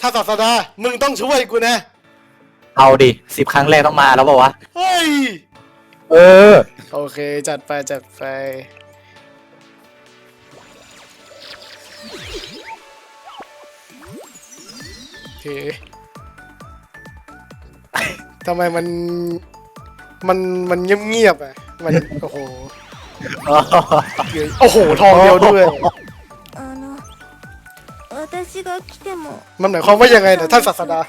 ถ้าศาสดา มึงต้องช่วยกูนะ เอาดิสิบครั้งแรกต้องมาแล้วบอกว่าวะ เฮ้ย เออ โอเค จัดไป จัดไป โอเค ทำไมมัน มัน มันเงียบๆอะ มัน โอ้โห โอ้โห ทองเดียวด้วยあの私が来ても มันหมายความว่ายังไงเนี่ยท่านศาสดา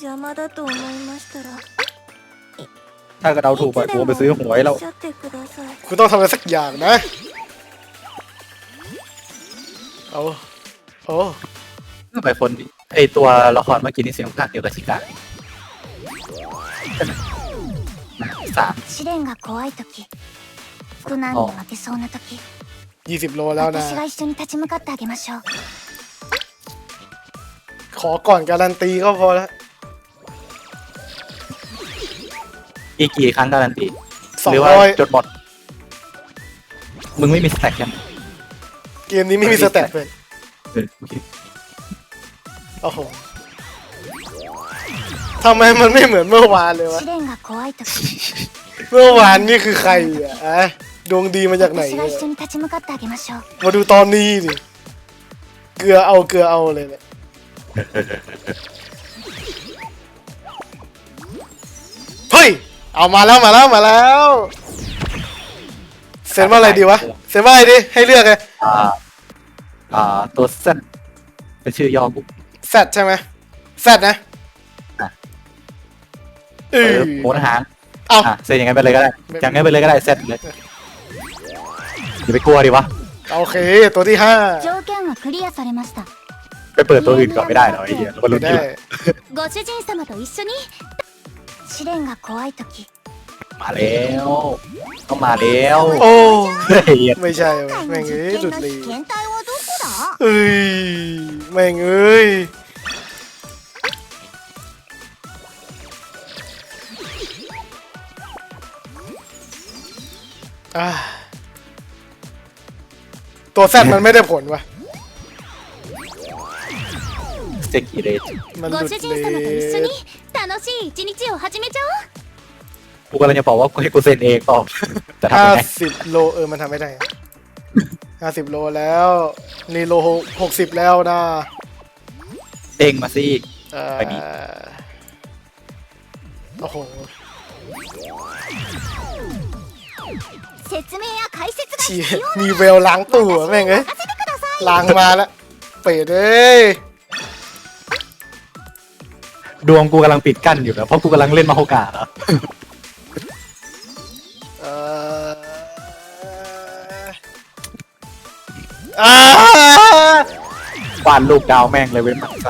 邪魔だと思いましたら ถ้ากระเดาถูกปล่อยกูไปซื้อหวยแล้ว おっしゃってください คุณต้องทำอะไรสักอย่างนะ เอาโอ้ ก็ไปคนดิไอตัวละครเมื่อกี้นี่เสียงภาคเดียวกับชิกาใช่ไหมสาม 試練が怖い時苦難に負けそうな時 ยี่สิบโลแล้วนะ 私が一緒に立ち向かってあげましょう ข อก่อนการันตีก็พอแล้ว อีกกี่ครั้งการันตี สอง หรือว่า ร้อย จดหมด มึงไม่มีสแต็กยัง เกมนี้ไม่มีสเต็ปเลย เออโอเค โอ้โหทำไมมันไม่เหมือนเมื่อวานเลยวะ 試練が怖い時 เมื่อวานนี่คือใครอ่ะอะดวงดีมาจากไหน 私が เนี่ย 一緒に立ち向かってあげましょう มาดูตอนนี้ดิเกลือเอาเกลือเอาเลยเนี่ย เฮ้ย เอามาแล้วมาแล้วมาแล้ว เซ็นว่าอะไรดีวะ เซ็นว่าอะไรดี ให้เลือกเลย อ่า อ่า ตัวเส้นเป็นชื่อย่อกู แซดใช่ไหมแซดนะ อ่ะ เอ เอ อ อโหนหาง เอา อ่ะเซ็นอย่างนั้นไปเลยก็ได้ ไม่ อย่างนั้นไปเลยก็ได้เซ็ตเลยอย่าไปกลัวดิวะ โอเค ตัวที่ห้า 条件はクリアされました ไป เปิดตัวอื่นก่อนไม่ได้เหรอไอ้เหี้ยเราลุ้น ได้ ที่ ご主人様と一緒に試練が怖い時 มาแล้วต้องมาแล้ว โอ้ เฮ้ย ไม่ใช่ 今 วะ 回 แม่ の งเอ้ย 実 ดุ 験 ด の ลี 被験体はどこだ เอ้ยแม่งเอ้ยอ่ะตัวแซดมันไม่ได้ผลวะ สเตกิเลส มัน ご ดุด 主人 เล 様と一緒 ย に楽しい一日を始めちゃおう กูกำลังจะบอกว่ากูให้กูเซ็นเองตอบแต่ทำ ห้า ยังไง สิบโลเออมันทำไม่ได้ห้าสิบโลแล้ว นี่โลหกสิบแล้วนะ เด้งมาสิ เอ่อ ไปดิ โอ้โห 説明や解説が เชี่ยมีเวลล้างตู้อะแม่งเอ้ย 任せてください ล้างมาแล้ว เปิดเอ้ย ดวงกูกำลังปิดกั้นอยู่นะเพราะกูกำลังเล่นมาโฮกาแล้ว เอ่ออ่าว าดลูกดาวแม่งเลยเว้ยมันใจ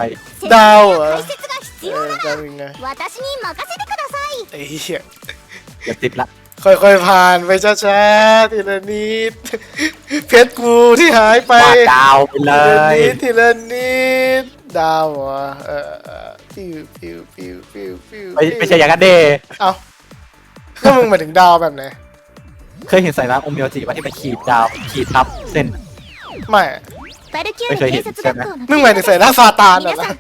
ดาวเหรอ 解説が必 เอ 要 อ な จะ ら เป็นไง 私に任せてください ไอ้เหี้ย อย่าติดละ ค่อยๆผ่านไปช้าๆทีละนิด เพชรกูที่หายไป วาดดาวไปเล ทีละ ย นิดทีละนิดดาวเหรอเออ เออปิวปิวปิวปิวปิว ไม่ไม่ใช่อย่างนั้นเด้ เอ้าแล้วมึงหมายถึงดาวแบบไหน เคยเห็นสายน้ำอมเมียวจิว่าที่มันขีดดาวขีดทับเส้น ไม่ バルキュー ไม่เคย ル เห็ 警 น 察 ใช่ไหม 学校の มึงหมายถึงใส่หน้าซาตานเหรอ 皆さん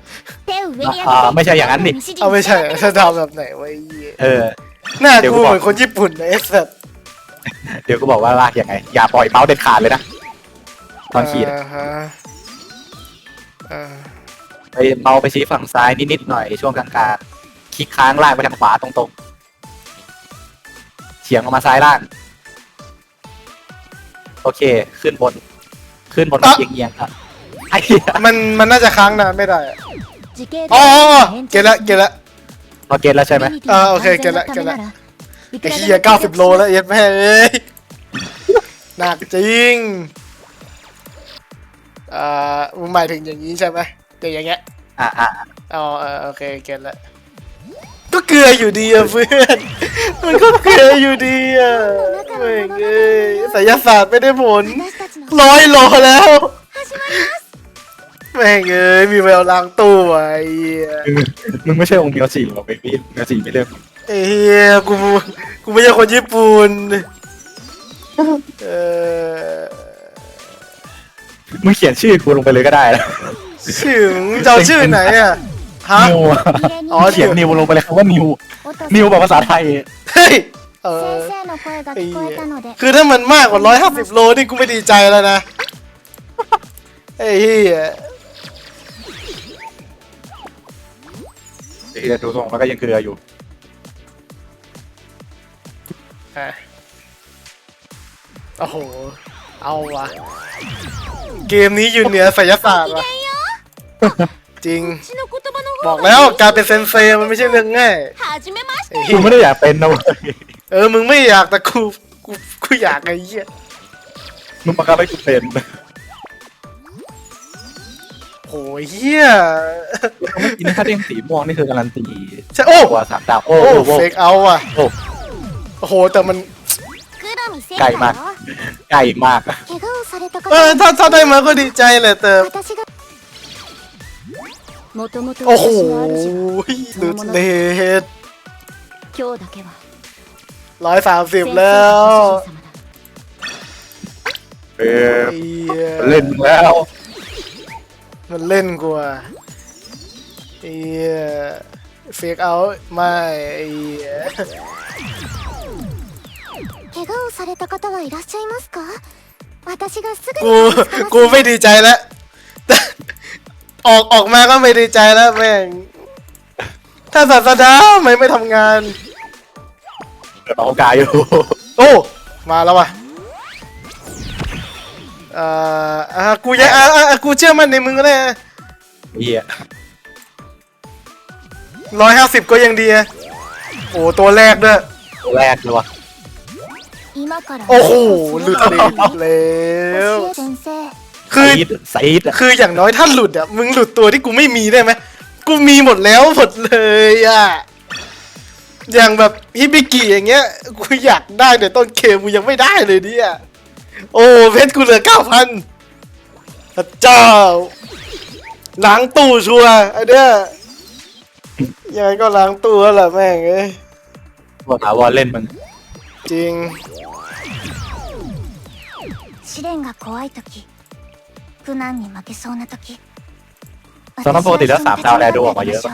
手を上に上げて อ่าไม่ใช่อย่างนั้นดิ 指示に เอาไม่ใช่ 従ってく ถ้า ださ ดา ยว แบบไหนวะไอ้เหี้ย เออ หน้า เดี๋ยว กู กูบอก เหมือนคนญี่ปุ่นนะไอ้สัส เดี๋ยวกูบอกว่าลากยังไง อย่าปล่อยเมาส์เด็ดขาดเลยนะ ตอนขีดอะ อ่าฮะอ่า ไปเมาไปชี้ฝั่งซ้ายนิดๆหน่อยช่วงกลางกลางคลิกค้างล่างไปทางขวาตรงๆเฉียงออกมาซ้ายล่าง โอเค ขึ้นบน ขึ้นบนเอียงเอียงครับไอ้เหี้ยมันมันน่าจะค้างนานไม่ได้อ๋อเกละะเกละะเราเกล้ะใช่ไหมมอ่าโอเคเก็ตะเก็ตล้ไอ้เฮีเฮีเก้าสิบโลแล้วเย็ดแม่หนักจริงอ่าหมายถึงอย่างนี้ใช่ไหม หรือย่างเงี้ยอะอะอ๋อเออโอเคเก็ตละก็เกลืออยู่ดีอะเพื่อน มันก็เกลืออยู่ดีอะเว้ยเอ้ยศิลศาสตร์ไม่ได้ผลร้อยโลแล้วแม่งเอ้ยมีแววล้างตัวไอ้เมึงไม่ใช่องค์เดียวสี่หรอกเบบี้เดียวสี่ไม่เล่นกอ้เหี้ยกูกูไม่ใช่คนญี่ปุ่นเออมึงเขียนชื่อกูลงไปเลยก็ได้แล้ว ชื่อมึจ้าชื่อไหนอะฮะ นิวอะอ๋อ เขียนนิวลงไปเลยครับว่านิว นิวแบบภาษาไทย เฮ้ยเออคือถ้ามันมากกว่าร้อยห้าสิบโลนี่กูไม่ดีใจแล้วนะเฮ้ยเดี๋ยวดูทรงแล้วก็ยังเกลืออยู่โอ้โห เอาวะเกมนี้อยู่เหนือไสยศาสตร์ะ จริง บอกแล้วการเป็นเซนเซมันไม่ใช่เรื่องง่ายกูไม่ได้อยากเป็นนะเว้ยเออมึงไม่อยากแต่กูกูกูอยากไงเหี้ยมึงประกาศให้กูเป็นโอ้ยเฮียไม่กินถ้าเด้งสีม่วงนี่คือการันตีใช่โอ้ กว่าสามดาวโอ้เฟกเอาอะโอ้โอ้โหแต่มัน ไก่มากไก่มาก เออถ้าถ้าได้มาก็ดีใจแหละแต่ もともと โอ้โห 私の主じゃ หลุดเลด 今日だけは ร้อยสามสิบ 先生 แล้ว のご主人様だ เออ ไอ้เหี้ย เล่นมึงแล้ว มันเล่นกูอ่ะไอ้เหี้ยเฟกเอาไม่ไอ้เหี้ย 怪我をされた方はいらっしゃいますか私がすぐ กู に助けます กูไม่ดีใจแล้ว ออกออกมาก็ไม่ดีใจแล้วแม่ง ถ้าศาสดาทำไมไม่ทำงาน เปิดโอกาสอยู่ โอ้ มาแล้วว่ะเอ่ออ่ะกูยังอ่ะอ่ะอ่ะกูเชื่อมั่นในมึงก็ได้ เฮีย ร้อยห้าสิบก็ยังดีอะโอ้ตัวแรกด้วย ตัวแรกเลยวะ 今から โอ้โห หลุดเลยแล้ว 教え先生 คือ ซีดซีดอะ คืออย่างน้อยถ้าหลุดอ่ะ มึงหลุดตัวที่กูไม่มีได้ไหม กูมีหมดแล้วหมดเลยอ่ะ อย่างแบบฮิบิกิอย่างเงี้ย กูอยากได้แต่ต้นเกมกูยังไม่ได้เลยเนี่ย โอ้เพชรกูเหลือเก้าพันพระเจ้า ล้างตู้ชัวร์ไอเนี้ยยังไงก็ล้างตู้แล้วแหละแม่งเอ้ย บอกถาวรเล่นมึง จริง 試練が怖い時 苦難に負けそうな時 ตอนนั้นปกติแล้วสามดาวแลดูออกมาเยอะปะ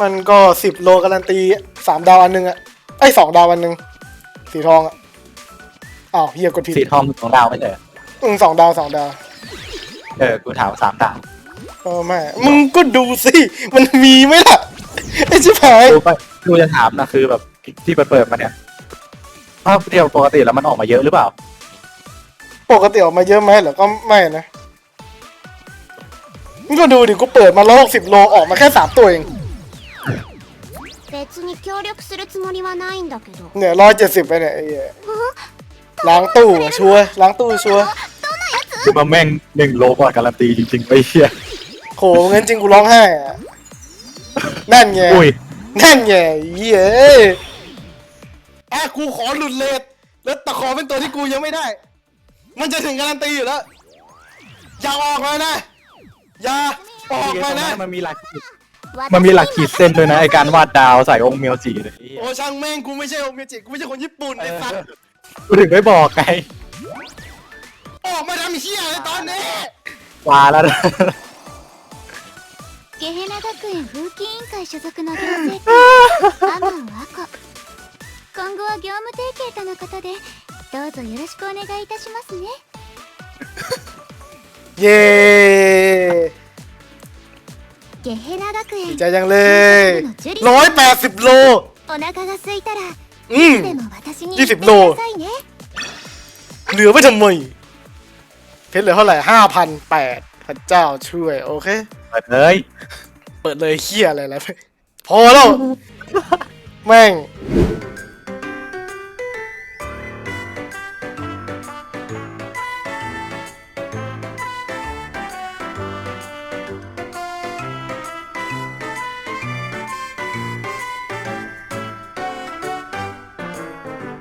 มันก็สิบโลการันตีสามดาวอันหนึ่งอะไอ้ยสองดาวอันหนึ่งสีทองอะอ้าวเฮียกดผิด สีทองสองดาวไม่ใช่เหรอ อืมสองดาวสองดาว เออ กูถามสามดาว เออไม่มึงก็ดูสิ มันมีไหมล่ะ ไอ้ชิบหาย กูไปกูจะถามนะคือแบบที่เปิดเปิดมาเนี่ยภาพเดียวปกติแล้วมันออกมาเยอะหรือเปล่า ปกติออกมาเยอะไหมเหรอก็ไม่นะมึงก็ดูดิกูเปิดมาร้อยหกสิบโลออกมาแค่สามตัวเอง 別に協力するつもりはないんだけど เนี่ยร้อยเจ็ดสิบไปเนี่ยไอ้เหี้ยล้างตู้อะชัวร์ล้างตู้ชัวร์ คือมาแม่งหนึ่งโลพอการันตีจริงๆไปเชี่ย โหงั้นจริงกูร้องไห้อะนั่นไง อุ้ย นั่นไงเหี้ยเอ้ยอ่ะกูขอหลุดเลทแล้วตะขอเป็นตัวที่กูยังไม่ได้ มันจะถึงการันตีอยู่แล้ว อย่าออกเลยนะ อย่าออกไปนะ มันมีหลักขีดมันมีหลักขีดเส้นด้วยนะไอการวาดดาวใส่องค์เมียวจีเลยไอ้เหี้ย โอ้ช่างแม่งกูไม่ใช่โอเมจิกูไม่ใช่คนญี่ปุ่นไอ้สัตว์ กูถึงไม่บอกไง ออกมาทำเหี้ยอะไรตอนนี้ ว่าแล้วนะ ゲヘナ学園風紀委員会所属の行政官アマン和子今後は業務提携とのことで どうぞよろしくお願いいたしますね เย้ ゲヘナ学 ดี 園 ใจจังเลยร้อยแปดสิบโล お腹が空いたら อืม でも私に20言ってくโลださいね เหลือไว้ทำไมเพชรเหลือเท่าไหร่ห้าพันแปดพระเจ้าช่วย โอเค เปิดเลย เปิดเลยเฮียอะไรแล้วพอแล้ว แม่ง